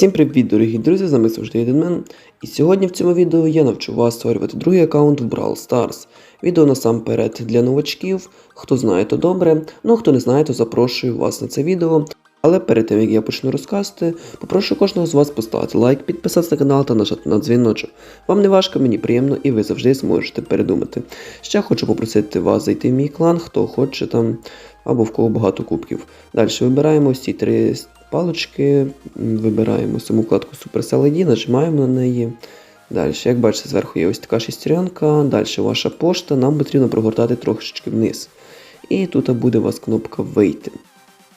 Всім привіт, дорогі друзі! З нами завжди Єдинмен. І сьогодні в цьому відео я навчу вас створювати другий аккаунт в Brawl Stars. Відео насамперед для новачків. Хто знає, то добре. Ну хто не знає, то запрошую вас на це відео. Але перед тим як я почну розказувати, попрошу кожного з вас поставити лайк, підписатися на канал та нажати на дзвіночок. Вам не важко, мені приємно і ви завжди зможете передумати. Ще хочу попросити вас зайти в мій клан, хто хоче там або в кого багато кубків. Далі вибираємо ці три палочки, вибираємо саму вкладку Supercell ID, нажимаємо на неї. Далі, як бачите, зверху є ось така шестеренка, далі ваша пошта, нам потрібно прогортати трошечки вниз. І тут буде у вас кнопка Вийти.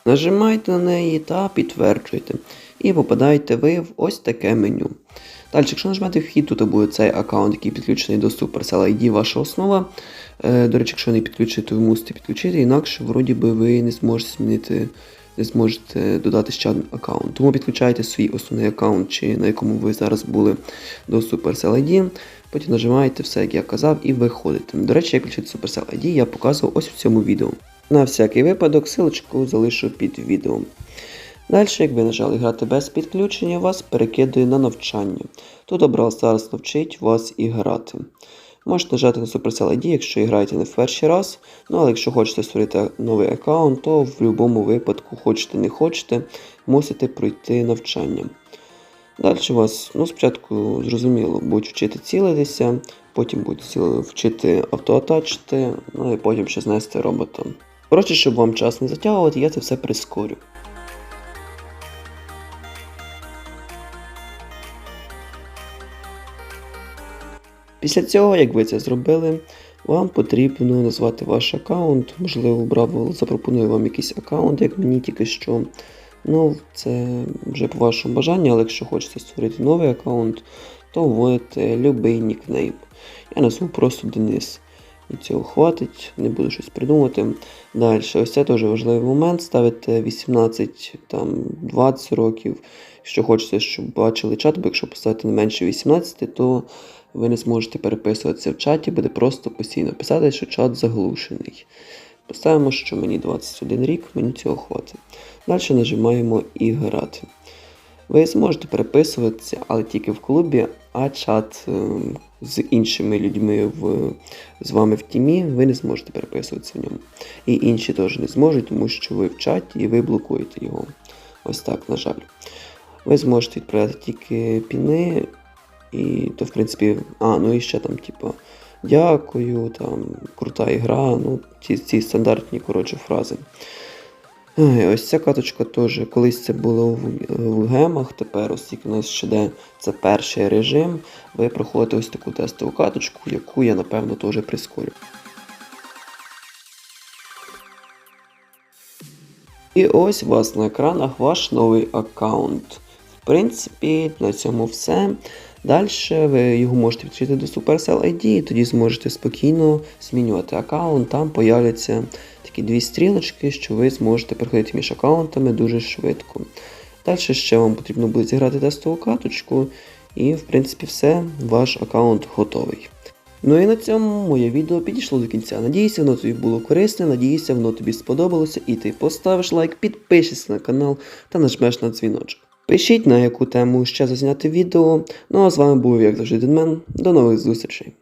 Нажимайте на неї та підтверджуйте. І попадаєте ви в ось таке меню. Далі, якщо нажмете вхід, тут буде цей аккаунт, який підключений до Supercell ID, ваша основа. Е, До речі, якщо не підключити, то ви мусите підключити, інакше вроді би ви не зможете змінити, не зможете додати ще один аккаунт. Тому підключайте свій основний аккаунт, чи на якому ви зараз були до Supercell ID. Потім нажимаєте все, як я казав, і виходите. До речі, як включити Supercell ID, я показував ось в цьому відео. На всякий випадок, силочку залишу під відео. Далі, як ви нажали грати без підключення, вас перекидує на навчання. Тут Brawl Stars навчить вас і грати. Можете нажати на Supercell ID, якщо граєте не в перший раз. Ну але якщо хочете створити новий аккаунт, то в будь-якому випадку, хочете не хочете, мусите пройти навчання. Далі у вас, ну спочатку зрозуміло, будуть вчити цілитися, потім будуть вчити автоатачити, ну і потім ще знести робота. Коротше, щоб вам час не затягувати, я це все прискорю. Після цього, як ви це зробили, вам потрібно назвати ваш аккаунт. Можливо, Браво запропонує вам якийсь аккаунт, як мені тільки що. Ну, це вже по вашому бажанню, але якщо хочете створити новий аккаунт, то вводите любий нікнейм. Я назву просто Денис. І цього хватить, не буду щось придумати. Далі, ось це теж важливий момент. Ставите 18, там, 20 років. Якщо хочете, щоб бачили чат, бо якщо поставити не менше 18, то ви не зможете переписуватися в чаті, буде просто постійно писати, що чат заглушений. Поставимо, що мені 21 рік, мені цього хватить. Далі нажимаємо і грати. Ви зможете переписуватися, але тільки в клубі, а чат ем, з іншими людьми в, з вами в тімі ви не зможете переписуватися в ньому. І інші теж не зможуть, тому що ви в чаті і ви блокуєте його. Ось так, на жаль. Ви зможете відправляти тільки піни, і то, в принципі, а, ну і ще там, типу, дякую, там, крута ігра, ну, ці, ці стандартні, коротше, фрази. Ось ця каточка теж колись це було в, в гемах, тепер ось тільки у нас ще де це перший режим. Ви проходите ось таку тестову каточку, яку я напевно теж прискорю. І ось у вас на екранах ваш новий аккаунт. В принципі, на цьому все. Далі ви його можете відкрити до Supercell ID, і тоді зможете спокійно змінювати аккаунт. Там появляться такі дві стрілочки, що ви зможете переходити між аккаунтами дуже швидко. Далі ще вам потрібно буде зіграти тестову каточку, і в принципі все, ваш аккаунт готовий. Ну і на цьому моє відео підійшло до кінця. Надіюся, воно тобі було корисне, надіюся, воно тобі сподобалося, і ти поставиш лайк, підпишешся на канал та нажмеш на дзвіночок. Пишіть на яку тему ще зазняти відео. Ну а з вами був як завжди Денмен. До нових зустрічей.